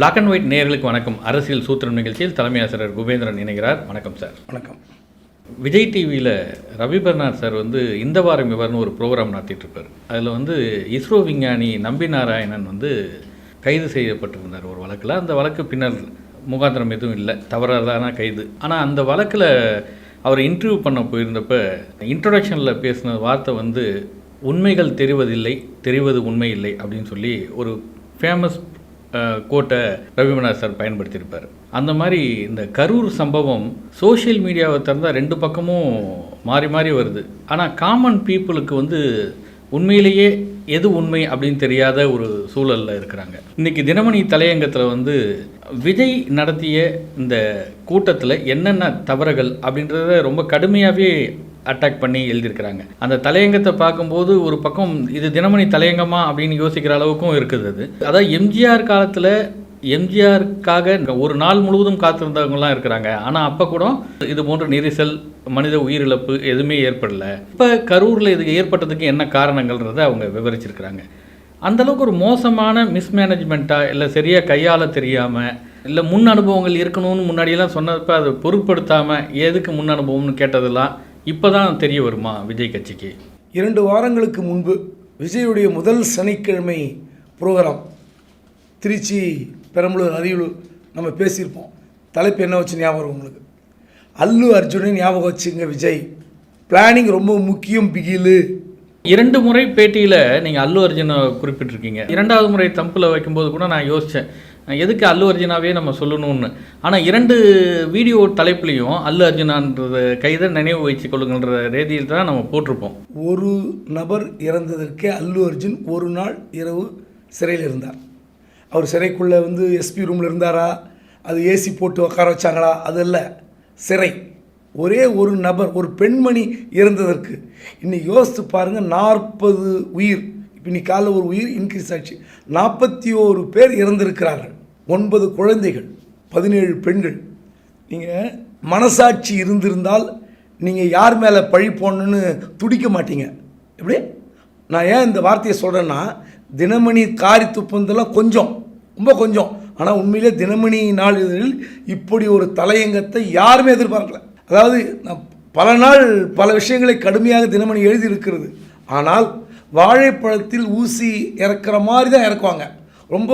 Black and white நேயர்களுக்கு வணக்கம். அரசியல் சூத்திரம் நிகழ்ச்சியில் தலைமை ஆசிரியர் குபேந்திரன் இணைகிறார். வணக்கம் சார் வணக்கம். விஜய் டிவியில் ரவி பர்னார் சார் வந்து இந்த வாரம் இவர்னு ஒரு ப்ரோக்ராம் நடத்திட்டு இருப்பார் அதில் வந்து இஸ்ரோ விஞ்ஞானி நம்பி நாராயணன் வந்து கைது செய்யப்பட்டிருந்தார் ஒரு வழக்கில். அந்த வழக்கு பின்னர் முகாந்திரம் எதுவும் இல்லை. தவறான கைது. ஆனால் அந்த வழக்கில் அவர் இன்டர்வியூ பண்ண போயிருந்தப்ப இன்ட்ரொடக்ஷனில் பேசின வார்த்தை வந்து உண்மைகள் தெரிவதில்லை தெரிவது உண்மை இல்லை அப்படின்னு சொல்லி ஒரு ஃபேமஸ் கோட்டை ரவிமனார் சார் பயன்படுத்தியிருப்பார். அந்த மாதிரி இந்த கரூர் சம்பவம் சோஷியல் மீடியாவை திறந்தால் ரெண்டு பக்கமும் மாறி மாறி வருது. ஆனால் காமன் பீப்புளுக்கு வந்து உண்மையிலேயே எது உண்மை அப்படின்னு தெரியாத ஒரு சூழலில் இருக்கிறாங்க. இன்றைக்கி தினமணி தலையங்கத்தில் வந்து விஜய் நடத்திய இந்த கூட்டத்தில் என்னென்ன தவறுகள் அப்படின்றத ரொம்ப கடுமையாகவே அட்டாக் பண்ணி எழுதியிருக்கிறாங்க. அந்த தலையங்கத்தை பார்க்கும்போது ஒரு பக்கம் இது தினமணி தலையங்கமா அப்படின்னு யோசிக்கிற அளவுக்கும் இருக்குது அது. அதாவது எம்ஜிஆர் காலத்தில் எம்ஜிஆருக்காக ஒரு நாள் முழுவதும் காத்திருந்தவங்கலாம் இருக்கிறாங்க. ஆனால் அப்போ கூட இது போன்ற நெரிசல் மனித உயிரிழப்பு எதுவுமே ஏற்படல. இப்போ கரூரில் இது ஏற்பட்டதுக்கு என்ன காரணங்கள்ன்றதை அவங்க விவரிச்சிருக்கிறாங்க. அந்தளவுக்கு ஒரு மோசமான மிஸ்மேனேஜ்மெண்ட்டாக இல்லை சரியாக கையாள தெரியாமல் இல்லை முன் அனுபவங்கள் இருக்கணும்னு முன்னாடியெல்லாம் சொன்னப்ப அதை பொருட்படுத்தாமல் எதுக்கு முன் அனுபவம்னு கேட்டதெல்லாம் இப்போ தான் தெரிய வருமா விஜய் கட்சிக்கு? இரண்டு வாரங்களுக்கு முன்பு விஜயுடைய முதல் சனிக்கிழமை ப்ரோக்ராம் திருச்சி பெரம்பலூர் அரியலூர் நம்ம பேசியிருப்போம். தலைப்பு என்ன வச்சு ஞாபகம் உங்களுக்கு? அல்லு அர்ஜுனை ஞாபகம் வச்சுங்க விஜய். பிளானிங் ரொம்ப முக்கியம் பிகிலு. இரண்டு முறை பேட்டியில் நீங்கள் அல்லு அர்ஜுனை குறிப்பிட்டிருக்கீங்க. இரண்டாவது முறை தம்பில் வைக்கும்போது கூட நான் யோசித்தேன் எதுக்கு அல்லு அர்ஜுனாவே நம்ம சொல்லணும்னு? ஆனால் இரண்டு வீடியோ தலைப்புலையும் அல்லு அர்ஜுனான்றது கைதை நினைவு வச்சு கொள்ளுங்கன்ற ரீதியில் தான் நம்ம போட்டிருப்போம். ஒரு நபர் இறந்ததற்கே அல்லு அர்ஜுன் ஒரு நாள் இரவு சிறையில் இருந்தார். அவர் சிறைக்குள்ளே வந்து எஸ்பி ரூமில் இருந்தாரா? அது ஏசி போட்டு உட்கார வச்சாங்களா? அது இல்லை சிறை. ஒரே ஒரு நபர் ஒரு பெண்மணி இறந்ததற்கு. இன்னைக்கு யோசித்து பாருங்கள் நாற்பது உயிர் இன்னைக்கு காலைல ஒரு உயிர் இன்க்ரீஸ் ஆச்சு. நாற்பத்தி ஓரு பேர் இறந்திருக்கிறார்கள். ஒன்பது குழந்தைகள் பதினேழு பெண்கள். நீங்கள் மனசாட்சி இருந்திருந்தால் நீங்கள் யார் மேலே பழி போடணுன்னு துடிக்க மாட்டீங்க. எப்படி? நான் ஏன் இந்த வார்த்தையை சொல்கிறேன்னா தினமணி காரி துப்புந்தெல்லாம் கொஞ்சம் ரொம்ப கொஞ்சம். ஆனால் உண்மையிலே தினமணி நாளிதழில் இப்படி ஒரு தலையங்கத்தை யாருமே எதிர்பார்க்கல. அதாவது நான் பல நாள் பல விஷயங்களை கடுமையாக தினமணி எழுதியிருக்கிறது. ஆனால் வாழைப்பழத்தில் ஊசி இறக்குற மாதிரி தான் இறக்குவாங்க. ரொம்ப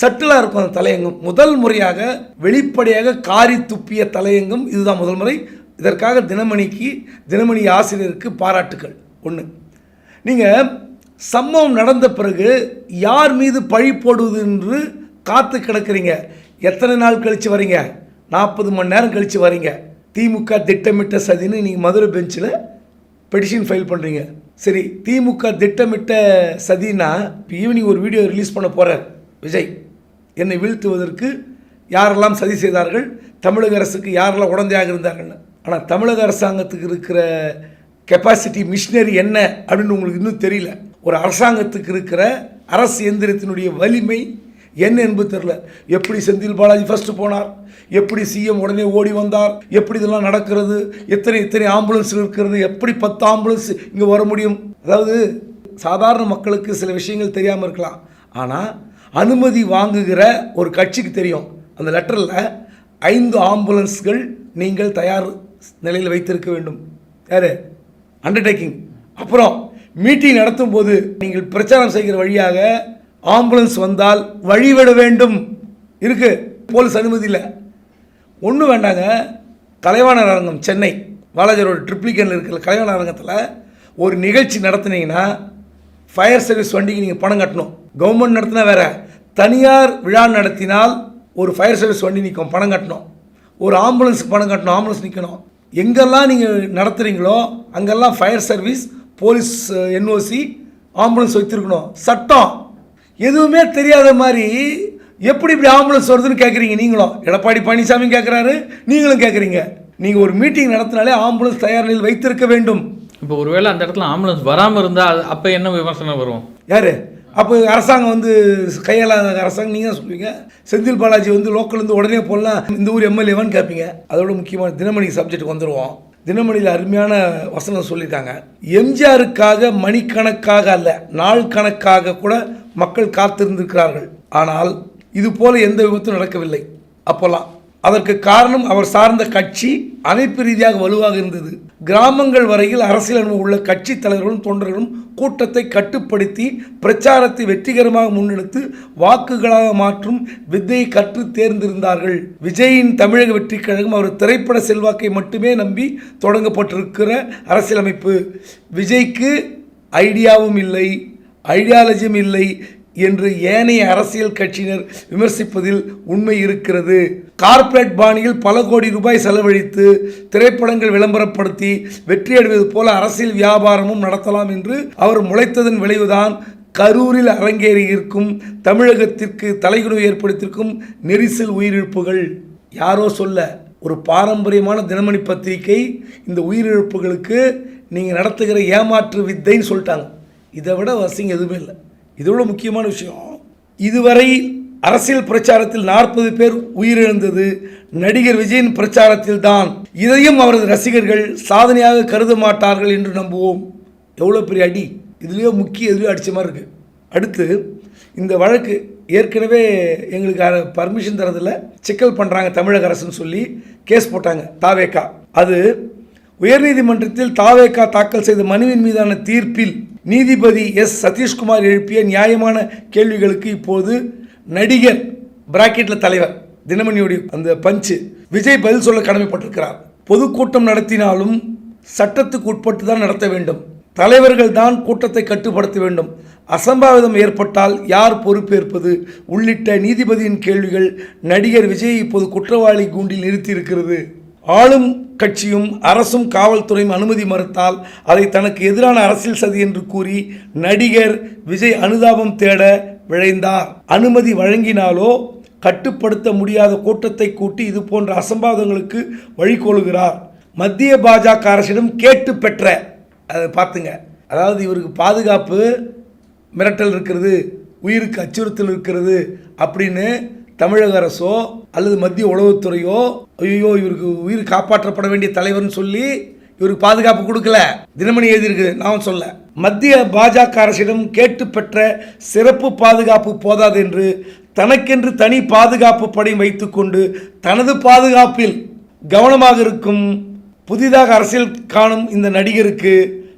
சட்டிலாக இருக்கும் அந்த தலையங்கம். முதல் முறையாக வெளிப்படையாக காரி துப்பிய தலையங்கம் இதுதான் முதல் முறை. இதற்காக தினமணிக்கு தினமணி ஆசிரியருக்கு பாராட்டுக்கள். ஒன்று நீங்கள் சம்பவம் நடந்த பிறகு யார் மீது பழி போடுவது என்று காத்து கிடக்கிறீங்க. எத்தனை நாள் கழித்து வரீங்க? நாற்பது மணி நேரம் கழித்து வரீங்க. திமுக திட்டமிட்ட சதின்னு நீங்கள் மதுரை பெஞ்சில் பெட்டிஷன் ஃபைல் பண்ணுறீங்க சரி திமுக திட்டமிட்ட சதினா இப்போ ஈவினிங் ஒரு வீடியோ ரிலீஸ் பண்ண போகிறார் விஜய். என்னை வீழ்த்துவதற்கு யாரெல்லாம் சதி செய்தார்கள்? தமிழக அரசுக்கு யாரெல்லாம் உடந்தையாக இருந்தார்கள்னு ஆனால் தமிழக அரசாங்கத்துக்கு இருக்கிற கெப்பாசிட்டி மிஷினரி என்ன அப்படின்னு உங்களுக்கு இன்னும் தெரியல. ஒரு அரசாங்கத்துக்கு இருக்கிற அரசு எந்திரத்தினுடைய வலிமை என்ன என்பது தெரில எப்படி செந்தில் பாலாஜி ஃபஸ்ட்டு போனார்? எப்படி சிஎம் உடனே ஓடி வந்தார்? எப்படி இதெல்லாம் நடக்கிறது? எத்தனை எத்தனை ஆம்புலன்ஸ் இருக்கிறது? எப்படி பத்து ஆம்புலன்ஸ் இங்கே வர முடியும்? அதாவது சாதாரண மக்களுக்கு சில விஷயங்கள் தெரியாமல் இருக்கலாம். ஆனால் அனுமதி வாங்குகிற ஒரு கட்சிக்கு தெரியும். அந்த லெட்டரில் ஐந்து ஆம்புலன்ஸ்கள் நீங்கள் தயார் நிலையில் வைத்திருக்க வேண்டும். யார்? அண்டர்டேக்கிங் அப்புறம் மீட்டிங் நடத்தும் போது நீங்கள் பிரச்சாரம் செய்கிற வழியாக ஆம்புலன்ஸ் வந்தால் வழிவிட வேண்டும். இருக்கு. போலீஸ் அனுமதி இல்லை. ஒன்றும் வேண்டாங்க. கலைவாணர் அரங்கம் சென்னை வாலாஜி ட்ரிப்ளிகன் இருக்கிற கலைவாணர் அரங்கத்தில் ஒரு நிகழ்ச்சி நடத்துனீங்கன்னா ஃபயர் சர்வீஸ் வண்டிக்கு நீங்கள் பணம் கட்டணும். கவர்மெண்ட் நடத்தினா வேற. தனியார் விழா நடத்தினால் ஒரு ஃபயர் சர்வீஸ் வண்டி நிற்கும் பணம் கட்டணும். ஒரு ஆம்புலன்ஸுக்கு பணம் கட்டணும் ஆம்புலன்ஸ் நிற்கணும் எங்கெல்லாம் நீங்கள் நடத்துகிறீங்களோ அங்கெல்லாம் fire service police NOC ambulance வைத்திருக்கணும். சட்டம். எதுவுமே தெரியாத மாதிரி எப்படி இப்படி ஆம்புலன்ஸ் வருதுன்னு கேட்குறீங்க நீங்களும் எடப்பாடி பழனிசாமி கேட்குறாரு நீங்களும் கேட்குறீங்க நீங்கள் ஒரு மீட்டிங் நடத்தினாலே ஆம்புலன்ஸ் தயார் நிலையில் வைத்திருக்க வேண்டும். இப்போ ஒருவேளை அந்த இடத்துல ஆம்புலன்ஸ் வராமல் இருந்தால் அப்போ என்ன விமர்சனம் வரும்? யார்? அப்போ அரசாங்கம் வந்து கையாளாத அரசாங்கம் நீங்கள் தான் சொல்லுவீங்க. செந்தில் பாலாஜி வந்து லோக்கல்லேருந்து உடனே போடலாம் இந்த ஊர் எம்எல்ஏவான்னு கேட்பீங்க அதோட முக்கியமான தினமணி சப்ஜெக்ட் வந்துடுவோம் தினமணியில் அருமையான வசனம் சொல்லியிருக்காங்க. எம்ஜிஆருக்காக மணிக்கணக்காக அல்ல நாள் கணக்காக கூட மக்கள் காத்திருந்திருக்கிறார்கள். ஆனால் இது போல எந்த விபத்தும் நடக்கவில்லை. அப்போல்லாம் அதற்கு காரணம் அவர் சார்ந்த கட்சி அமைப்பு ரீதியாக வலுவாக இருந்தது. கிராமங்கள் வரையில் அரசியல் அனுபவம் உள்ள கட்சி தலைவர்களும் தொண்டர்களும் கூட்டத்தை கட்டுப்படுத்தி பிரச்சாரத்தை வெற்றிகரமாக முன்னெடுத்து வாக்குகளாக மாற்றும் வித்தையை கற்று தேர்ந்திருந்தார்கள். விஜயின் தமிழக வெற்றி கழகம் அவர் திரைப்பட செல்வாக்கை மட்டுமே நம்பி தொடங்கப்பட்டிருக்கிற அரசியலமைப்பு. விஜய்க்கு ஐடியாவும் இல்லை. ஐடியாலஜியும் இல்லை என்று ஏனைய அரசியல் கட்சியினர் விமர்சிப்பதில் உண்மை இருக்கிறது. கார்ப்பரேட் பாணியில் பல கோடி ரூபாய் செலவழித்து திரைப்படங்கள் விளம்பரப்படுத்தி வெற்றியடைவது போல அரசியல் வியாபாரமும் நடத்தலாம் என்று அவர் முளைத்ததன் விளைவுதான் கரூரில் அரங்கேறி இருக்கும் தமிழகத்திற்கு தலைகுனிவு ஏற்படுத்தியிருக்கும் நெரிசல் உயிரிழப்புகள். யாரோ சொல்ல ஒரு பாரம்பரியமான தினமணி பத்திரிகை இந்த உயிரிழப்புகளுக்கு நீங்கள் நடத்துகிற ஏமாற்று வித்தைன்னு சொல்லிட்டாங்க. இதை விட வசிங்க எதுவுமே இல்லை. இதோட முக்கியமான விஷயம் இதுவரை அரசியல் பிரச்சாரத்தில் நாற்பது பேர் உயிரிழந்தது. நடிகர் விஜயின் பிரச்சாரத்தில் தான். இதையும் அவரது ரசிகர்கள் சாதனையாக கருத மாட்டார்கள் என்று நம்புவோம். எவ்வளோ பெரிய அடி. இதுலேயோ முக்கிய இதுலேயோ அடித்த மாதிரி இருக்குது அடுத்து இந்த வழக்கு ஏற்கனவே எங்களுக்கு பர்மிஷன் தரதில் சிக்கல் பண்ணுறாங்க தமிழக அரசுன்னு சொல்லி கேஸ் போட்டாங்க தாவேக்கா. அது உயர்நீதிமன்றத்தில் தாவேக்கா தாக்கல் செய்த மனுவின் மீதான தீர்ப்பில் நீதிபதி எஸ். சதீஷ்குமார் எழுப்பிய நியாயமான கேள்விகளுக்கு இப்போது நடிகர் பிராக்கெட்டில் தலைவர் தினமணியுடைய அந்த பஞ்சு விஜய் பதில் சொல்ல கடமைப்பட்டிருக்கிறார். பொதுக்கூட்டம் நடத்தினாலும் சட்டத்துக்கு உட்பட்டு தான் நடத்த வேண்டும். தலைவர்கள் தான் கூட்டத்தை கட்டுப்படுத்த வேண்டும். அசம்பாவிதம் ஏற்பட்டால் யார் பொறுப்பேற்பது? உள்ளிட்ட நீதிபதியின் கேள்விகள் நடிகர் விஜய் இப்போது குற்றவாளி கூண்டில் நிறுத்தியிருக்கிறது. ஆளும் கட்சியும் அரசும் காவல்துறையும் அனுமதி மறுத்தால் அதை தனக்கு எதிரான அரசியல் சதி என்று கூறி நடிகர் விஜய் அனுதாபம் தேட விழைந்தார். அனுமதி வழங்கினாலோ கட்டுப்படுத்த முடியாத கூட்டத்தை கூட்டி இது போன்ற அசம்பாவிதங்களுக்கு வழிகோலுகிறார். மத்திய பாஜக அரசிடம் கேட்டு பெற்ற அதை பார்த்துங்க. அதாவது இவருக்கு பாதுகாப்பு மிரட்டல் இருக்கிறது உயிருக்கு அச்சுறுத்தல் இருக்கிறது அப்படின்னு தமிழக அரசோ அல்லது மத்திய உளவுத்துறையோ ஐயோ இவருக்கு உயிர் காப்பாற்றப்பட வேண்டிய தலைவர்னு சொல்லி இவருக்கு பாதுகாப்பு கொடுக்கல. தினமணி எழுதியிருக்கு நான் சொல்ல. மத்திய பாஜக அரசிடம் கேட்டு பெற்ற சிறப்பு பாதுகாப்பு போதாது என்று தனக்கென்று தனி பாதுகாப்பு படை வைத்துக்கொண்டு தனது பாதுகாப்பில் கவனமாக இருக்கும் புதிதாக அரசியல் காணும் இந்த நடிகருக்கு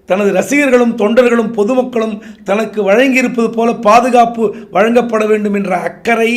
தனது ரசிகர்களும் தொண்டர்களும் பொதுமக்களும் தனக்கு வழங்கியிருப்பது போல பாதுகாப்பு வழங்கப்பட வேண்டும் என்ற அக்கறை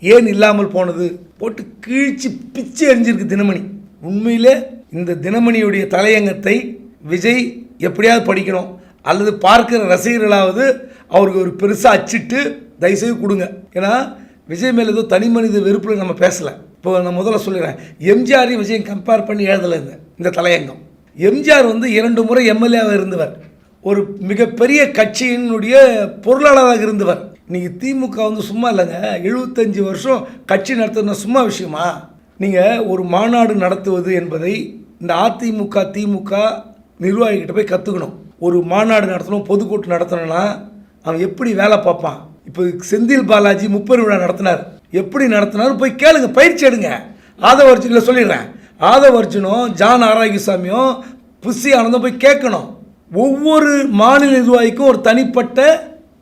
ஏன் இல்லாமல் போனது? போட்டு கீழ்ச்சி பிச்சு எரிஞ்சிருக்கு தினமணி. உண்மையிலே இந்த தினமணியுடைய தலையங்கத்தை விஜய் எப்படியாவது படிக்கணும். அல்லது பார்க்கிற ரசிகர்களாவது அவருக்கு ஒரு பெருசாக அச்சிட்டு தயவுசெய்து கொடுங்க. ஏன்னா விஜய் மேலே ஏதோ தனி மனித வெறுப்பில் நம்ம பேசலை. இப்போ நான் முதல்ல சொல்லிடுறேன். எம்ஜிஆரையும் விஜயம் கம்பேர் பண்ணி எழுதலை இந்த இந்த தலையங்கம். எம்ஜிஆர் வந்து இரண்டு முறை எம்எல்ஏவாக இருந்தவர். ஒரு மிகப்பெரிய கட்சியினுடைய பொருளாளராக இருந்தவர். நீங்கள் திமுக வந்து சும்மா இல்லைங்க. எழுபத்தஞ்சு வருஷம் கட்சி நடத்துன சும்மா விஷயமா? நீங்கள் ஒரு மாநாடு நடத்துவது என்பதை இந்த அதிமுக திமுக நிர்வாகிகிட்ட போய் கற்றுக்கணும் ஒரு மாநாடு நடத்தணும் பொதுக்கூட்டம் நடத்தணும்னா அவன் எப்படி வேலை பார்ப்பான்? இப்போ செந்தில் பாலாஜி முப்பது விழா நடத்தினார். எப்படி நடத்தினார்? போய் கேளுங்க பயிற்சி எடுங்க. ஆதவ அர்ஜுனில் சொல்லிடுறேன். ஆதவ அர்ஜுனும் ஜான் ஆராய்குசாமியும் புஷி ஆனந்தும் போய் கேட்கணும். ஒவ்வொரு மாநில நிர்வாகிக்கும் ஒரு தனிப்பட்ட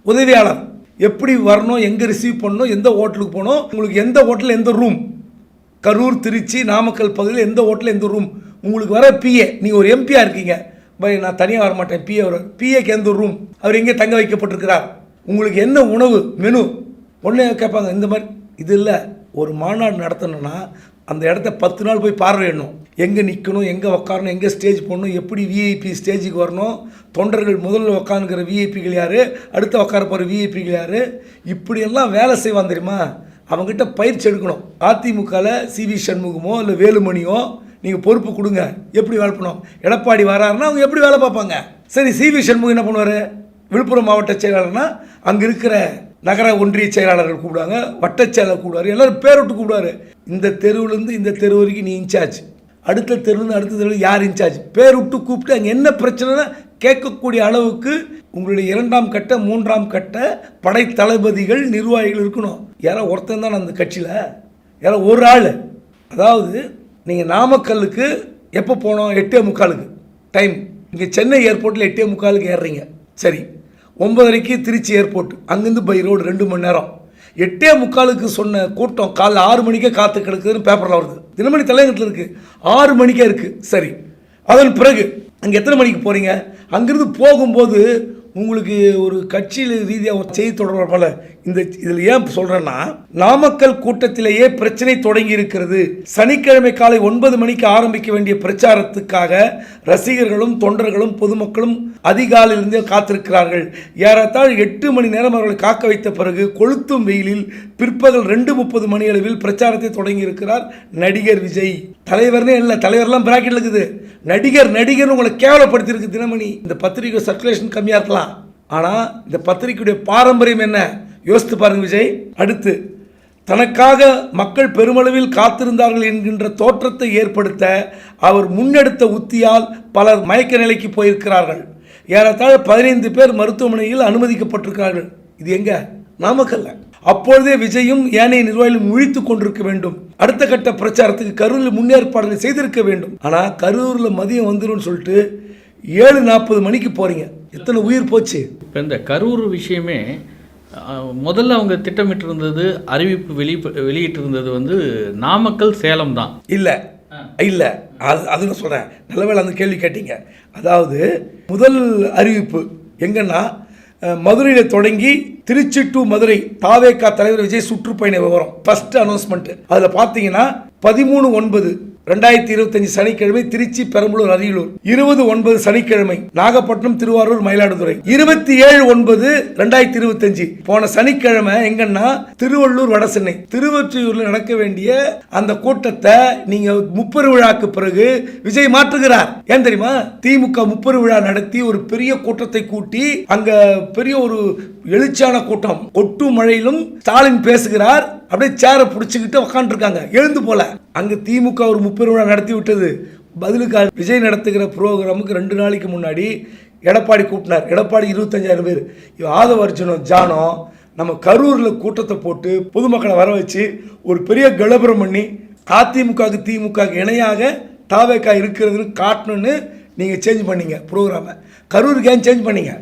உதவியாளர். எப்படி வரணும் எங்கே ரிசீவ் பண்ணணும் எந்த ஹோட்டலுக்கு போகணும் உங்களுக்கு எந்த ஹோட்டலில் எந்த ரூம் கரூர் திருச்சி நாமக்கல் பகுதியில் எந்த ஹோட்டலில் எந்த ரூம் உங்களுக்கு வர பிஏ நீங்கள் ஒரு எம்பியாக இருக்கீங்க. பை நான் தனியாக வர மாட்டேன். பிஏ வர பிஏக்கு எந்த ரூம் அவர் எங்கே தங்க வைக்கப்பட்டிருக்கிறார்? உங்களுக்கு என்ன உணவு? மெனு உடனே கேட்பாங்க இந்த மாதிரி. இது இல்லை ஒரு மாநாடு நடத்தணும்னா அந்த இடத்த பத்து நாள் போய் பார்வையிடணும். எங்கே நிற்கணும் எங்கே உக்காரணும் எங்கே ஸ்டேஜ் போடணும் எப்படி விஐபி ஸ்டேஜுக்கு வரணும் தொண்டர்கள் முதல்ல உக்காந்துக்கிற விஐபிகள் யார் அடுத்து உட்கார போகிற விஐபிகள் யார் இப்படியெல்லாம் வேலை செய்வான் தெரியுமா? அவங்ககிட்ட பயிற்சி எடுக்கணும். அதிமுகவில் சிவி சண்முகமோ இல்லை வேலுமணியோ நீங்கள் பொறுப்பு கொடுங்க. எப்படி வேலை பண்ணுவோம் எடப்பாடி வராருன்னா அவங்க எப்படி வேலை பார்ப்பாங்க? சரி சிவி சண்முகம் என்ன பண்ணுவார்? விழுப்புரம் மாவட்ட செயலாளர்னா அங்கே இருக்கிற நகர ஒன்றிய செயலாளர்கள் கூப்பிடுவாங்க வட்டச் செயலர் கூப்பிடுவார் எல்லாரும் பேரோட்டு விட்டு இந்த தெருவுலேருந்து இந்த தெரு வரைக்கும் நீ இன்சார்ஜ் அடுத்த தெருவில் அடுத்த தெருவில் யார் இன்சார்ஜ் பேர் விட்டு கூப்பிட்டு அங்கே என்ன பிரச்சனைனா கேட்கக்கூடிய அளவுக்கு உங்களுடைய இரண்டாம் கட்ட மூன்றாம் கட்ட படை தளபதிகள் நிர்வாகிகள் இருக்கணும். யாரோ ஒருத்தன் தான் அந்த கட்சியில். யாரோ ஒரு ஆள். அதாவது நீங்கள் நாமக்கல்லுக்கு எப்போ போனோம்? எட்டே முக்காலுக்கு. டைம் இங்கே சென்னை ஏர்போர்ட்டில் எட்டே முக்காலுக்கு ஏறுறீங்க. சரி. ஒன்பதரைக்கு திருச்சி ஏர்போர்ட் அங்கேருந்து பை ரோடு ரெண்டு மணி நேரம். எட்டே முக்காலுக்கு சொன்ன கூட்டம் காலைல ஆறு மணிக்கே காத்து கிடக்குதுன்னு பேப்பரில் வருது. தினமணி தலையங்கத்தில் இருக்குது ஆறு மணிக்கே இருக்குது சரி. அதன் பிறகு அங்கே எத்தனை மணிக்கு போகிறீங்க அங்கேருந்து போகும்போது உங்களுக்கு ஒரு கட்சியில் ரீதியாக ஒரு செய்தி தொடர்பால இந்த இதில் ஏன் சொல்கிறேன்னா நாமக்கல் கூட்டத்திலேயே பிரச்சனை தொடங்கி இருக்கிறது. சனிக்கிழமை காலை ஒன்பது மணிக்கு ஆரம்பிக்க வேண்டிய பிரச்சாரத்துக்காக ரசிகர்களும் தொண்டர்களும் பொதுமக்களும் அதிகாலையிலிருந்தே காத்திருக்கிறார்கள். ஏறத்தாழ் எட்டு மணி நேரம் அவர்களை காக்க வைத்த பிறகு கொளுத்தும் வெயிலில் பிற்பகல் ரெண்டு முப்பது மணி அளவில் பிரச்சாரத்தை தொடங்கி இருக்கிறார் நடிகர் விஜய். தலைவர்னே இல்லை தலைவர்லாம் பிராக்கெட் இருக்குது. நடிகர் நடிகர் உங்களை கேவலப்படுத்தியிருக்கு தினமணி. இந்த பத்திரிகை சர்க்குலேஷன் கம்மியாக இருக்கலாம். ஆனால் இந்த பத்திரிகையுடைய பாரம்பரியம் என்ன? யோசித்து பாருங்க விஜய். அடுத்து தனக்காக மக்கள் பெருமளவில் காத்திருந்தார்கள் என்கின்ற தோற்றத்தை ஏற்படுத்த அவர் முன்னெடுத்த உத்தியால் பலர் மயக்க நிலைக்கு போயிருக்கிறார்கள். ஏறத்தாழ பதினைந்து பேர் மருத்துவமனையில் அனுமதிக்கப்பட்டிருக்கிறார்கள். இது எங்க? நாமக்கல்ல. அப்பொழுதே விஜயும் ஏனைய நிர்வாகிகளும் முழித்து கொண்டிருக்க வேண்டும். அடுத்த கட்ட பிரச்சாரத்துக்கு கரூரில் முன்னேற்பாடுகளை செய்திருக்க வேண்டும். ஆனால் கரூரில் மதியம் வந்துடும் சொல்லிட்டு ஏழு நாற்பது மணிக்கு போறீங்க. எத்தனை உயிர் போச்சு? இப்போ இந்த கரூர் விஷயமே முதல்ல அவங்க திட்டமிட்டு இருந்தது அறிவிப்பு வெளி வெளியிட்டிருந்தது வந்து நாமக்கல் சேலம் தான். இல்லை இல்லை. அது அது நான் சொல்கிறேன் நல்லவேளை அந்த கேள்வி கேட்டீங்க. அதாவது முதல் அறிவிப்பு எங்கன்னா மதுரையில் தொடங்கி திருச்சி டு மதுரை தாவேகா தலைவர் விஜய் சுற்றுப்பயண விவரம் ஃபர்ஸ்ட் அனௌன்ஸ்மெண்ட் அதில் பார்த்தீங்கன்னா பதிமூணு ஒன்பது ரெண்டாயிரத்தி இருபத்தஞ்சு சனிக்கிழமை திருச்சி பெரம்பலூர் அரியலூர். இருபது ஒன்பது சனிக்கிழமை நாகப்பட்டினம் திருவாரூர் மயிலாடுதுறை. இருபத்தி ஏழு ஒன்பது ரெண்டாயிரத்தி இருபத்தஞ்சு. போன சனிக்கிழமை எங்கன்னா திருவள்ளூர் வடசென்னை திருவொற்றியூர்ல நடக்க வேண்டிய அந்த கூட்டத்தை நீங்க முப்பெரு விழாக்கு பிறகு விஜய் மாற்றுகிறார். ஏன் தெரியுமா? திமுக முப்பெரு விழா நடத்தி ஒரு பெரிய கூட்டத்தை கூட்டி அங்க பெரிய ஒரு எழுச்சியான கூட்டம். ஒட்டு மழையிலும் ஸ்டாலின் பேசுகிறார். அப்படியே சேரை பிடிச்சிக்கிட்டு உக்காந்துருக்காங்க. எழுந்து போல. அங்கு திமுக ஒரு முப்பது விழா நடத்தி விட்டது பதிலுக்கு விஜய் நடத்துகிற ப்ரோக்ராமுக்கு ரெண்டு நாளைக்கு முன்னாடி எடப்பாடி கூட்டினார். எடப்பாடி இருபத்தஞ்சாயிரம் பேர். ஆதவ அர்ஜுனம் ஜானோ நம்ம கரூரில் கூட்டத்தை போட்டு பொதுமக்களை வர வச்சு ஒரு பெரிய கலபரம் பண்ணி அதிமுகவுக்கு திமுக இணையாக தாவேக்கா இருக்கிறதுன்னு காட்டணும்னு நீங்கள் சேஞ்ச் பண்ணீங்க ப்ரோக்ராமை. கரூருக்கு ஏன் சேஞ்ச் பண்ணீங்க?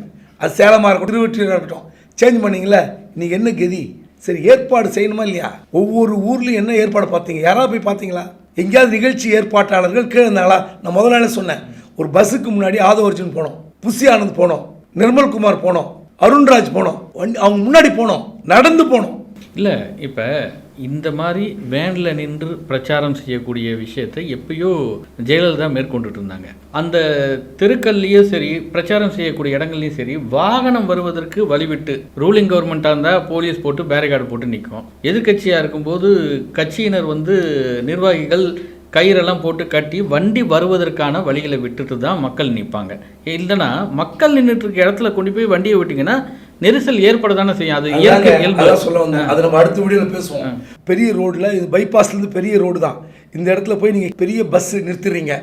அது சேலமாக இருக்கட்டும் திருவெற்றியாக இருக்கட்டும். சேஞ்ச் பண்ணீங்களே இன்றைக்கி என்ன கதி? சரி ஏற்பாடு செய்யணுமா இல்லையா? ஒவ்வொரு ஊர்லேயும் என்ன ஏற்பாடு பார்த்தீங்க? யாராவது போய் பார்த்தீங்களா? எங்கேயாவது நிகழ்ச்சி ஏற்பாட்டாளர்கள் கீழே இருந்தாங்களா நான் முதல் நாளே சொன்னேன். ஒரு பஸ்ஸுக்கு முன்னாடி ஆதவர்ஜுன் போனோம் புஷி ஆனந்த் போனோம் நிர்மல்குமார் போனோம் அருண்ராஜ் போனோம் வண்டி அவங்க முன்னாடி போனோம் நடந்து போனோம். இல்லை இப்போ இந்த மாதிரி வேனில் நின்று பிரச்சாரம் செய்யக்கூடிய விஷயத்தை எப்பயோ ஜெயலலிதா மேற்கொண்டுட்டு இருந்தாங்க. அந்த தெருக்கள்லேயும் சரி பிரச்சாரம் செய்யக்கூடிய இடங்கள்லையும் சரி வாகனம் வருவதற்கு வழிவிட்டு ரூலிங் கவர்மெண்ட்டாக இருந்தால் போலீஸ் போட்டு பேரிகார்டு போட்டு நிற்கும் எதிர்க்கட்சியாக இருக்கும்போது கட்சியினர் வந்து நிர்வாகிகள் கயிறெல்லாம் போட்டு கட்டி வண்டி வருவதற்கான வழிகளை விட்டுட்டு தான் மக்கள் நிற்பாங்க இல்லைன்னா மக்கள் நின்றுட்டு இருக்க இடத்துல கொண்டு போய் வண்டியை விட்டிங்கன்னா நெரிசல் ஏற்பட தானே செய்யும். அது இயற்கை இயல்பு. சொல்ல வந்தேன். அதை நம்ம அடுத்த வீடியோவில் பேசுவோம். பெரிய ரோட்ல இது பைபாஸ்லேருந்து பெரிய ரோடு தான். இந்த இடத்துல போய் நீங்கள் பெரிய பஸ் நிறுத்துறீங்க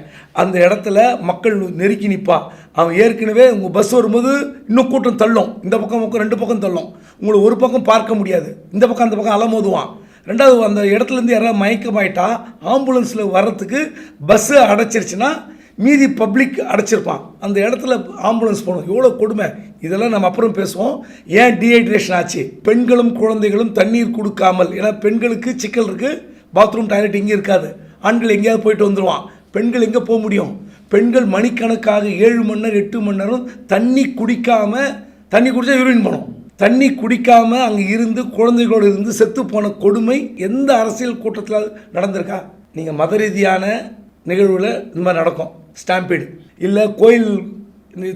அந்த இடத்துல மக்கள் நெருக்கி நிற்பா அவன் ஏற்கனவே உங்கள் பஸ் வரும்போது இன்னும் கூட்டம் தள்ளும். இந்த பக்கம் பக்கம் ரெண்டு பக்கம் தள்ளும். உங்களை ஒரு பக்கம் பார்க்க முடியாது. இந்த பக்கம் அந்த பக்கம் அலமோதுவான். ரெண்டாவது அந்த இடத்துலேருந்து யாராவது மயக்கமாயிட்டா ஆம்புலன்ஸில் வர்றதுக்கு பஸ்ஸு அடைச்சிருச்சுன்னா மீதி பப்ளிக் அடைச்சிருப்பான். அந்த இடத்துல ஆம்புலன்ஸ் போகணும். எவ்வளோ கொடுமை. இதெல்லாம் நம்ம அப்புறம் பேசுவோம். ஏன் டீஹைட்ரேஷன் ஆச்சு? பெண்களும் குழந்தைகளும் தண்ணீர் கொடுக்காமல் ஏன்னா பெண்களுக்கு சிக்கல் இருக்குது பாத்ரூம் டாய்லெட் இங்கே இருக்காது. ஆண்கள் எங்கேயாவது போயிட்டு வந்துடுவான் பெண்கள் எங்கே போக முடியும்? பெண்கள் மணிக்கணக்காக ஏழு மணி நேரம் எட்டு மணி நேரம் தண்ணி குடிக்காமல் தண்ணி குடித்தா யூரின் பண்ணும் தண்ணி குடிக்காமல் அங்கே இருந்து குழந்தைகளோடு இருந்து செத்து போன கொடுமை எந்த அரசியல் கூட்டத்தில் நடந்திருக்கா? நீங்கள் மத ரீதியான நிகழ்வில் இந்த மாதிரி நடக்கும். ஸ்டாம்பீடு இல்லை கோயில்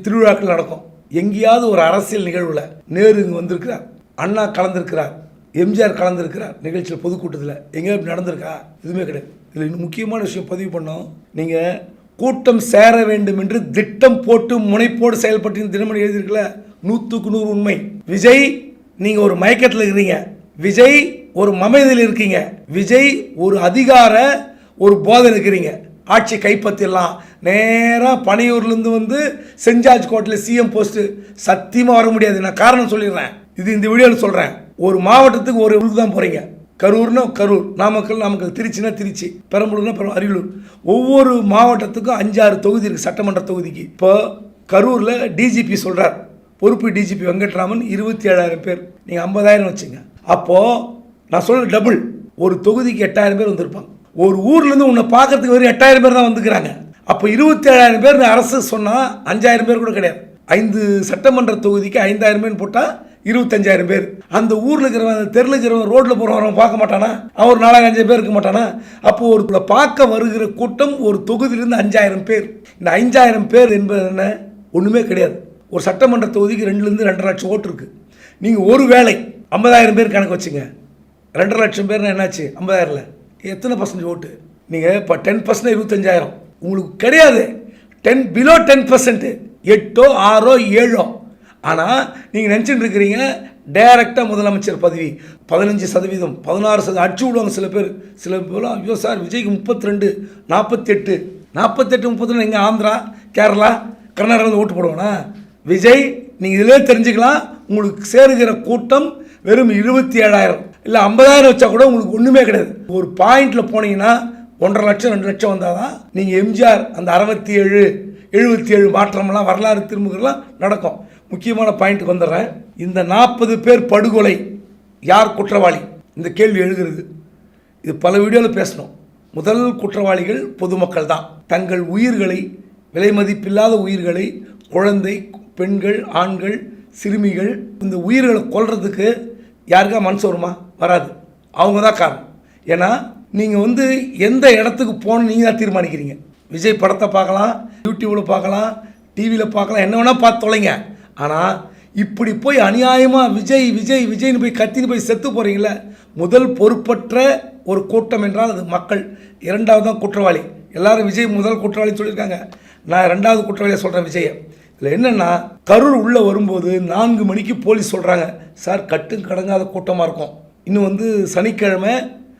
திருவிழாக்கள் நடக்கும். எங்கேயாவது ஒரு அரசியல் நிகழ்வில் நேரு இங்கே வந்திருக்கிறார் அண்ணா கலந்திருக்கிறார் எம்ஜிஆர் கலந்திருக்கிறார் நிகழ்ச்சியில் பொதுக்கூட்டத்தில். எங்கேயா இப்படி நடந்திருக்கா? எதுவுமே கிடையாது. இதில் இன்னும் முக்கியமான விஷயம் பதிவு பண்ணோம். நீங்கள் கூட்டம் சேர வேண்டும் என்று திட்டம் போட்டு முனைப்போடு செயல்பட்டு தினமணி எழுதியிருக்கல நூற்றுக்கு நூறு உண்மை. விஜய் நீங்கள் ஒரு மயக்கத்தில் இருக்கிறீங்க. விஜய் ஒரு மமதில் இருக்கீங்க. விஜய் ஒரு அதிகார ஒரு போதை இருக்கிறீங்க. ஆட்சி கைப்பற்றிடலாம். நேராக பனையூர்லேருந்து வந்து செஞ்சார்ஜ் கோட்டில் சிஎம் போஸ்ட்டு சத்தியமாக வர முடியாது. நான் காரணம் சொல்லிடுறேன். இது இந்த வீடியோவில் சொல்கிறேன் ஒரு மாவட்டத்துக்கு ஒரு ஊருக்கு தான் போகிறீங்க கரூர்னா கரூர் நாமக்கல் நாமக்கல் திருச்சினா திருச்சி பெரம்பலூர்னா பெரம்பலூர் அரியலூர். ஒவ்வொரு மாவட்டத்துக்கும் அஞ்சாறு தொகுதி இருக்குது சட்டமன்ற தொகுதிக்கு. இப்போ கரூரில் டிஜிபி சொல்கிறார் பொறுப்பு டிஜிபி வெங்கட்ராமன் இருபத்தி ஏழாயிரம் பேர். நீங்கள் ஐம்பதாயிரம் வச்சுங்க. அப்போது நான் சொல்கிறேன் டபுள் ஒரு தொகுதிக்கு எட்டாயிரம் பேர் வந்திருப்பாங்க. ஒரு ஊர்லேருந்து உன்னை பார்க்கறதுக்கு வெறும் எட்டாயிரம் பேர் தான் வந்துக்கிறாங்க. அப்போ இருபத்தி ஏழாயிரம் பேர் அரசு சொன்னால் அஞ்சாயிரம் பேர் கூட கிடையாது. ஐந்து சட்டமன்ற தொகுதிக்கு ஐந்தாயிரம் பேர் போட்டால் இருபத்தஞ்சாயிரம் பேர். அந்த ஊரில் இருக்கிறவன் அந்த தெருவில் இருக்கிறவன் ரோட்டில் போகிறவன் பார்க்க மாட்டானா? அவன் ஒரு நாலாயிரம் அஞ்சு பேர் இருக்க மாட்டானா? அப்போ ஒரு பார்க்க வருகிற கூட்டம் ஒரு தொகுதியிலேருந்து அஞ்சாயிரம் பேர். இந்த அஞ்சாயிரம் பேர் என்பது என்ன? ஒன்றுமே கிடையாது. ஒரு சட்டமன்ற தொகுதிக்கு ரெண்டுலேருந்து ரெண்டரை லட்சம் ஓட்டு இருக்குது நீங்கள் ஒரு வேளை ஐம்பதாயிரம் பேர் கணக்கு வச்சுங்க. ரெண்டரை லட்சம் பேர்னா என்னாச்சு? ஐம்பதாயிரம்ல. எத்தனை பர்சன்ட் ஓட்டு நீங்கள் இப்போ டென் பர்சன்ட் இருபத்தஞ்சாயிரம். உங்களுக்கு கிடையாது. டென் பிலோ டென் பர்சன்ட்டு எட்டோ ஆறோ ஏழோ. ஆனால் நீங்கள் நினச்சிட்டு இருக்கிறீங்க டைரெக்டாக முதலமைச்சர் பதவி. பதினஞ்சு சதவீதம் பதினாறு சதவீதம் அடிச்சு விடுவாங்க சில பேர். சில பேர்லாம் ஐயோ சார் விஜய்க்கு முப்பத்தி ரெண்டு நாற்பத்தெட்டு நாற்பத்தெட்டு முப்பத்தி ரெண்டு ஆந்திரா கேரளா கர்நாடகாவில் ஓட்டு போடுவானா? விஜய் நீங்கள் இதிலே தெரிஞ்சுக்கலாம். உங்களுக்கு சேருகிற கூட்டம் வெறும் இருபத்தி ஏழாயிரம். இல்லை ஐம்பதாயிரம் வச்சா கூட உங்களுக்கு ஒன்றுமே கிடையாது. ஒரு பாயிண்டில் போனீங்கன்னா ஒன்றரை லட்சம் ரெண்டு லட்சம் வந்தால் தான் நீங்கள் எம்ஜிஆர் அந்த அறுபத்தி ஏழு எழுபத்தி ஏழு மாற்றமெல்லாம் வரலாறு திரும்புகிறலாம் நடக்கும். முக்கியமான பாயிண்ட்டுக்கு வந்துடுறேன். இந்த நாற்பது பேர் படுகொலை யார் குற்றவாளி? இந்த கேள்வி எழுகிறது. இது பல வீடியோவில் பேசணும். முதல் குற்றவாளிகள் பொதுமக்கள் தான். தங்கள் உயிர்களை விலை மதிப்பில்லாத உயிர்களை குழந்தை பெண்கள் ஆண்கள் சிறுமிகள் இந்த உயிர்களை கொல்றதுக்கு யாருக்கா மனசு வருமா? வராது. அவங்க தான் காரணம். ஏன்னா நீங்கள் வந்து எந்த இடத்துக்கு போகணும் நீங்கள் தான் தீர்மானிக்கிறீங்க. விஜய் படத்தை பார்க்கலாம் யூடியூப்பில் பார்க்கலாம் டிவியில் பார்க்கலாம் என்ன வேணால் பார்த்து தொலைங்க. ஆனால் இப்படி போய் அநியாயமாக விஜய் விஜய் விஜய்னு போய் கத்தின்னு போய் செத்து போகிறீங்களே முதல் பொறுப்பற்ற ஒரு கூட்டம் என்றால் அது மக்கள். இரண்டாவது தான் குற்றவாளி. எல்லாரும் விஜய் முதல் குற்றவாளி சொல்லியிருக்காங்க. நான் ரெண்டாவது குற்றவாளியை சொல்கிறேன் விஜயை. இதில் என்னென்னா கரூர் உள்ளே வரும்போது நான்கு மணிக்கு போலீஸ் சொல்கிறாங்க சார் கட்டும் கடங்காத கூட்டமாக இருக்கும். இன்னும் வந்து சனிக்கிழமை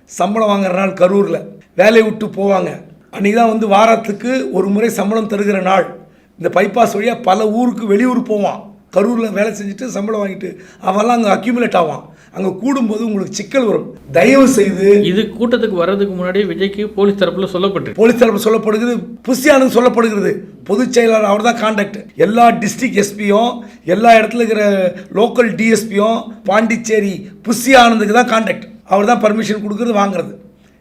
சம்பளம் வாங்குற நாள் கரூரில். வேலையை விட்டு போவாங்க. அன்றைக்கி தான் வந்து வாரத்துக்கு ஒரு முறை சம்பளம் தருகிற நாள். இந்த பைபாஸ் வழியாக பல ஊருக்கு வெளியூர் போவான். கரூரில் வேலை செஞ்சுட்டு சம்பளம் வாங்கிட்டு அவெல்லாம் அங்கே அக்யூமுலேட் ஆவான். அங்கே கூடும்போது உங்களுக்கு சிக்கல் வரும். தயவு செய்து இது கூட்டத்துக்கு வர்றதுக்கு முன்னாடி விஜய்க்கு போலீஸ் தரப்புல சொல்லப்பட்டிருக்கு. போலீஸ் தரப்பு சொல்லப்படுகிறது புசியானு சொல்லப்படுகிறது. பொதுச் செயலாளர் அவர் தான் கான்டாக்ட் எல்லா டிஸ்ட்ரிக்ட் எஸ்பியும் எல்லா இடத்துல இருக்கிற லோக்கல் டிஎஸ்பியும் பாண்டிச்சேரி புசி ஆனந்துக்கு தான் கான்டாக்ட் அவர் தான் பர்மிஷன் கொடுக்குறது வாங்குறது.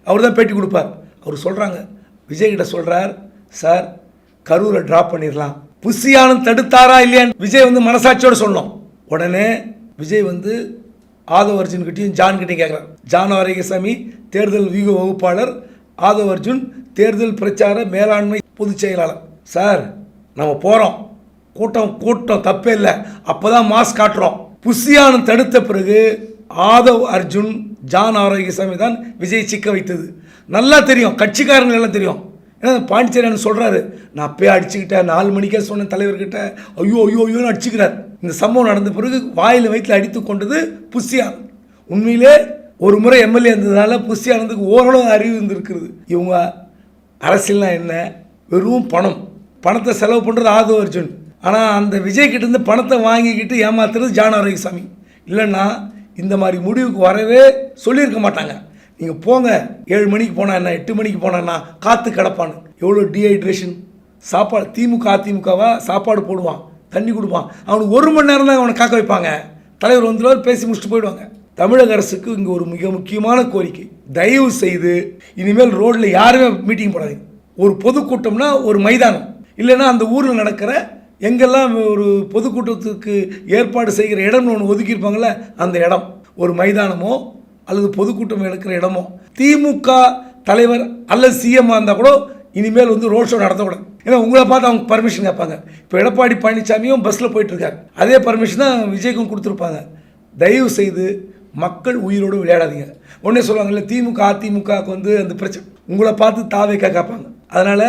அவர் தான் பேட்டி கொடுப்பார். அவர் சொல்கிறாங்க விஜய் கிட்ட சொல்கிறார் சார் கரூரை ட்ராப் பண்ணிடலாம் புசி தடுத்தாரா இல்லையான்னு விஜய் வந்து மனசாட்சியோட சொன்னோம். உடனே விஜய் வந்து ஆதவ அர்ஜுன் கிட்டையும் ஜான் கிட்டையும் கேட்குறாரு ஜான் ஆரோக்கியசாமி தேர்தல் வியூக வகுப்பாளர் ஆதவ அர்ஜுன் தேர்தல் பிரச்சார மேலாண்மை பொதுச் செயலாளர். சார் நம்ம போகிறோம் கூட்டம் கூட்டம் தப்பே இல்லை. அப்போ தான் மாஸ்க் காட்டுறோம். புசியானம் தடுத்த பிறகு ஆதவ் அர்ஜுன் ஜான் ஆரோக்கியசாமி தான் விஜய் சிக்க வைத்தது. நல்லா தெரியும். கட்சிக்காரங்க எல்லாம் தெரியும். ஏன்னா பாண்டிச்சேரியன் சொல்கிறாரு நான் அப்பயே அடிச்சுக்கிட்டேன். நாலு மணிக்கே சொன்னேன் தலைவர்கிட்ட. ஐயோ ஐயோ ஐயோன்னு அடிச்சுக்கிறார். இந்த சம்பவம் நடந்த பிறகு வாயில் வயிற்றில் அடித்து கொண்டது புஷியார் உண்மையிலே ஒரு முறை எம்எல்ஏ இருந்ததுனால புஷியானந்துக்கு ஓரளவு அறிவு இருந்திருக்கிறது. இவங்க அரசியல்னா என்ன? வெறும் பணம். பணத்தை செலவு பண்ணுறது ஆதவ அர்ஜுன். ஆனால் அந்த விஜய்கிட்டேருந்து இருந்து பணத்தை வாங்கிக்கிட்டு ஏமாத்துறது ஜான் ஆரோக்கியசாமி இல்லைன்னா இந்த மாதிரி முடிவுக்கு வரவே சொல்லியிருக்க மாட்டாங்க. நீங்கள் போங்க ஏழு மணிக்கு போனா என்ன எட்டு மணிக்கு போனா காற்று கிடப்பான்னு. எவ்வளோ டீஹைட்ரேஷன் சாப்பாடு திமுக அதிமுகவா? சாப்பாடு போடுவான் தண்ணி கொடுப்பான். அவனுக்கு ஒரு மணி நேரம் தான் அவனை காக்க வைப்பாங்க. தலைவர் வந்துடுவார் பேசி முடிச்சுட்டு போயிடுவாங்க. தமிழக அரசுக்கு இங்கே ஒரு மிக முக்கியமான கோரிக்கை. தயவு செய்து இனிமேல் ரோட்டில் யாருமே மீட்டிங் போடாதீங்க. ஒரு பொதுக்கூட்டம்னா ஒரு மைதானம். இல்லைன்னா அந்த ஊரில் நடக்கிற எங்கெல்லாம் ஒரு பொதுக்கூட்டத்துக்கு ஏற்பாடு செய்கிற இடம்னு ஒன்று ஒதுக்கியிருப்பாங்கள்ல அந்த இடம். ஒரு மைதானமோ அல்லது பொதுக்கூட்டம் எடுக்கிற இடமோ திமுக தலைவர் அல்லது சிஎம்மாக இருந்தால் கூட இனிமேல் வந்து ரோட் ஷோ நடத்தக்கூடாது. ஏன்னா உங்களை பார்த்து அவங்க பர்மிஷன் கேட்பாங்க. இப்போ எடப்பாடி பழனிசாமியும் பஸ்ஸில் போயிட்டுருக்காரு அதே பர்மிஷன் தான் விஜய்க்கும் கொடுத்துருப்பாங்க. தயவு செய்து மக்கள் உயிரோடு விளையாடாதீங்க. உடனே சொல்லுவாங்கல்ல திமுக அதிமுகவுக்கு வந்து அந்த பிரச்சனை. உங்களை பார்த்து தாவேக்கா கேட்பாங்க. அதனால்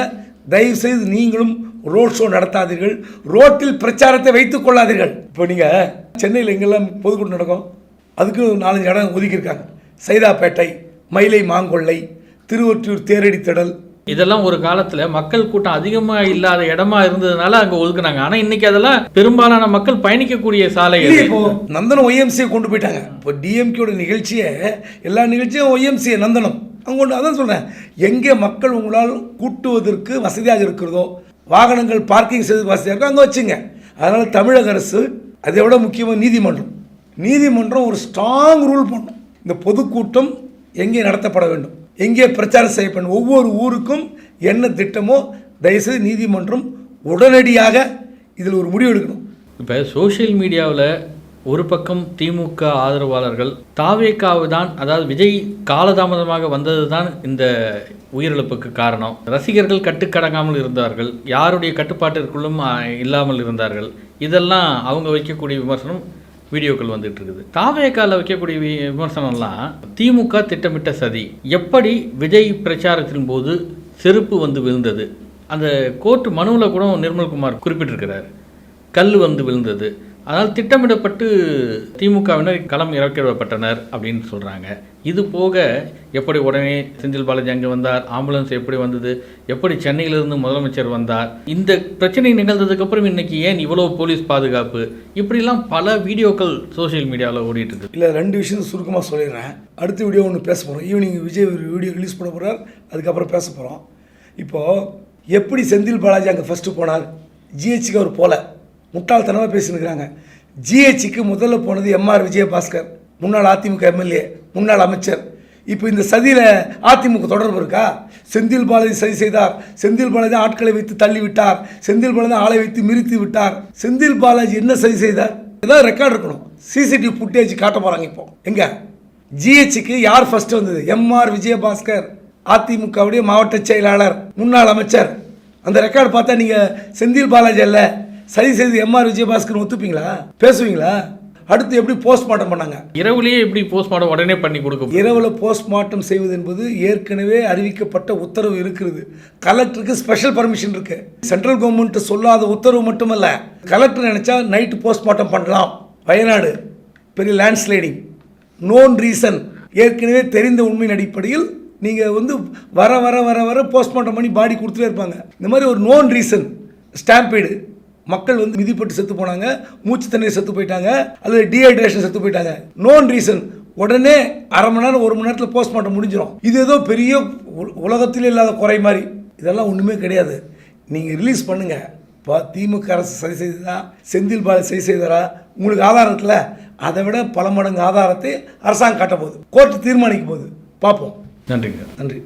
தயவு செய்து நீங்களும் ரோட் ஷோ நடத்தாதீர்கள். ரோட்டில் பிரச்சாரத்தை வைத்துக் கொள்ளாதீர்கள். இப்போ நீங்கள் சென்னையில் எங்கெல்லாம் பொதுக்கூட்டம் நடக்கும்? அதுக்கு நாலஞ்சு இடம் ஒதுக்கியிருக்காங்க. சைதாப்பேட்டை மயிலை மாங்கொள்ளை திருவொற்றியூர் தேரடி திடல் இதெல்லாம் ஒரு காலத்துல மக்கள் கூட்டம் அதிகமா இல்லாத இடமா இருந்ததுனால அங்க ஒதுக்குனாங்க. ஆனா இன்னைக்கு அதெல்லாம் பெரும்பாலான மக்கள் பயணிக்கக்கூடிய சாலை இப்போ நந்தனம் ஒய்எம்சியை கொண்டு போயிட்டாங்க. இப்போ டிஎம்கேயோட நிகழ்ச்சியை எல்லா நிகழ்ச்சியும் ஒய்எம்சியை நந்தனம். அங்கே கொண்டு அதான் சொல்கிறேன் எங்கே மக்கள் உங்களால் கூட்டுவதற்கு வசதியாக இருக்கிறதோ வாகனங்கள் பார்க்கிங் செய்து வசதியாக இருக்கோ அங்கே வச்சுங்க. அதனால் தமிழக அரசு அதை விட முக்கியமாக நீதிமன்றம். நீதிமன்றம் ஒரு ஸ்ட்ராங் ரூல் பண்ணும் இந்த பொதுக்கூட்டம் எங்கே நடத்தப்பட வேண்டும்? எங்கே பிரச்சாரம் செய்யப்படும் ஒவ்வொரு ஊருக்கும் என்ன திட்டமோ தயவுசெய்து நீதிமன்றம் உடனடியாக இதில் ஒரு முடிவு எடுக்கணும். இப்போ சோஷியல் மீடியாவில் ஒரு பக்கம் திமுக ஆதரவாளர்கள் தாவேக்காவு தான் அதாவது விஜய் காலதாமதமாக வந்தது தான் இந்த உயிரிழப்புக்கு காரணம். ரசிகர்கள் கட்டுக்கடங்காமல் இருந்தார்கள் யாருடைய கட்டுப்பாட்டிற்குள்ளும் இல்லாமல் இருந்தார்கள். இதெல்லாம் அவங்க வைக்கக்கூடிய விமர்சனம் வீடியோக்கள் வந்துட்டு இருக்குது தாவேக்கால வைக்கக்கூடிய விமர்சனம்லாம் திமுக திட்டமிட்ட சதி. எப்படி விஜய் பிரச்சாரத்தின் போது செருப்பு வந்து விழுந்தது? அந்த கோர்ட் மனுவில் கூட நிர்மல்குமார் குறிப்பிட்டிருக்கிறார். கல் வந்து விழுந்தது. அதனால் திட்டமிடப்பட்டு திமுகவினர் களம் இறக்கிவிடப்பட்டனர் அப்படின்னு சொல்கிறாங்க இது போக எப்படி உடனே செந்தில் பாலாஜி அங்கே வந்தார் ஆம்புலன்ஸ் எப்படி வந்தது எப்படி சென்னையிலிருந்து முதலமைச்சர் வந்தார் இந்த பிரச்சனை நிகழ்ந்ததுக்கப்புறம் இன்னைக்கு ஏன் இவ்வளோ போலீஸ் பாதுகாப்பு? இப்படிலாம் பல வீடியோக்கள் சோஷியல் மீடியாவில் ஓடிட்டு இருக்கு. இல்லை ரெண்டு விஷயம் சுருக்கமாக சொல்லிடுறேன். அடுத்த வீடியோ ஒன்று பேச போகிறோம் ஈவினிங் விஜய் ஒரு வீடியோ ரிலீஸ் பண்ண போகிறார் அதுக்கப்புறம் பேச போகிறோம் இப்போது எப்படி செந்தில் பாலாஜி அங்கே ஃபஸ்ட்டு போனார்? ஜிஹெச்சுக்கு அவர் போகல முட்டாள்தனமாக பேசினுக்கிறாங்க. ஜிஹெச்சுக்கு முதல்ல போனது எம்ஆர் விஜயபாஸ்கர் முன்னாள் அதிமுக எம்எல்ஏ முன்னாள் அமைச்சர். இப்போ இந்த சதியில் அதிமுக தொடர்பு இருக்கா? செந்தில் பாலாஜி சதி செய்தார். செந்தில் பாலாஜி ஆட்களை வைத்து தள்ளி விட்டார் செந்தில் பாலாஜி ஆளை வைத்து மிரித்து விட்டார். செந்தில் பாலாஜி என்ன சதி செய்தார்? ஏதாவது ரெக்கார்ட் இருக்கணும். சிசிடிவி ஃபுட்டேஜ் காட்ட போகிறாங்க இப்போ. எங்கே? ஜிஹெச்சுக்கு யார் ஃபர்ஸ்ட் வந்தது? எம்ஆர் விஜயபாஸ்கர் அதிமுகவுடைய மாவட்ட செயலாளர் முன்னாள் அமைச்சர். அந்த ரெக்கார்டு பார்த்தா நீங்கள் செந்தில் பாலாஜி அல்ல. சரி செய்து எம்ஆர் விஜயபாஸ்கர் ஒத்துப்பீங்களா? பேசுவீங்களா? அடுத்து எப்படி போஸ்ட்மார்ட்டம் பண்ணாங்க? இரவுலேயே எப்படி போஸ்ட்மார்ட்டம் உடனே பண்ணி கொடுக்க இரவில் போஸ்ட்மார்ட்டம் செய்வது என்பது ஏற்கனவே அறிவிக்கப்பட்ட உத்தரவு இருக்கிறது. கலெக்டருக்கு ஸ்பெஷல் பர்மிஷன் இருக்கு. சென்ட்ரல் கவர்மெண்ட் சொல்லாத உத்தரவு மட்டுமல்ல. கலெக்டர் நினைச்சா நைட்டு போஸ்ட்மார்ட்டம் பண்ணலாம். வயநாடு பெரிய லேண்ட்ஸ்லைடிங் நோன் ரீசன் ஏற்கனவே தெரிந்த உண்மையின் அடிப்படையில் நீங்கள் வந்து வர வர வர வர போஸ்ட்மார்ட்டம் பண்ணி பாடி கொடுத்துட்டே இருப்பாங்க. இந்த மாதிரி ஒரு நோன் ரீசன் ஸ்டாம்பீடு மக்கள் வந்து மிதிப்பட்டு செத்து போனாங்க மூச்சு தண்ணீர் செத்து போயிட்டாங்க அல்லது டீஹைட்ரேஷன் செத்து போயிட்டாங்க. நோன் ரீசன் உடனே அரை மணி நேரம் ஒரு மணி நேரத்தில் போஸ்ட்மார்ட்டம் முடிஞ்சிடும் இது ஏதோ பெரிய உல- உலகத்திலே இல்லாத குறை மாதிரி. இதெல்லாம் ஒன்றுமே கிடையாது. நீங்கள் ரிலீஸ் பண்ணுங்க. இப்போ திமுக அரசு சரி செய்ததா? செந்தில் பாலாஜி சரி செய்தாரா? உங்களுக்கு ஆதாரத்தில் அதை விட பல மடங்கு ஆதாரத்தை அரசாங்கம் காட்ட போகுது கோர்ட்டு தீர்மானிக்க போகுது. பார்ப்போம். நன்றிங்க. நன்றி.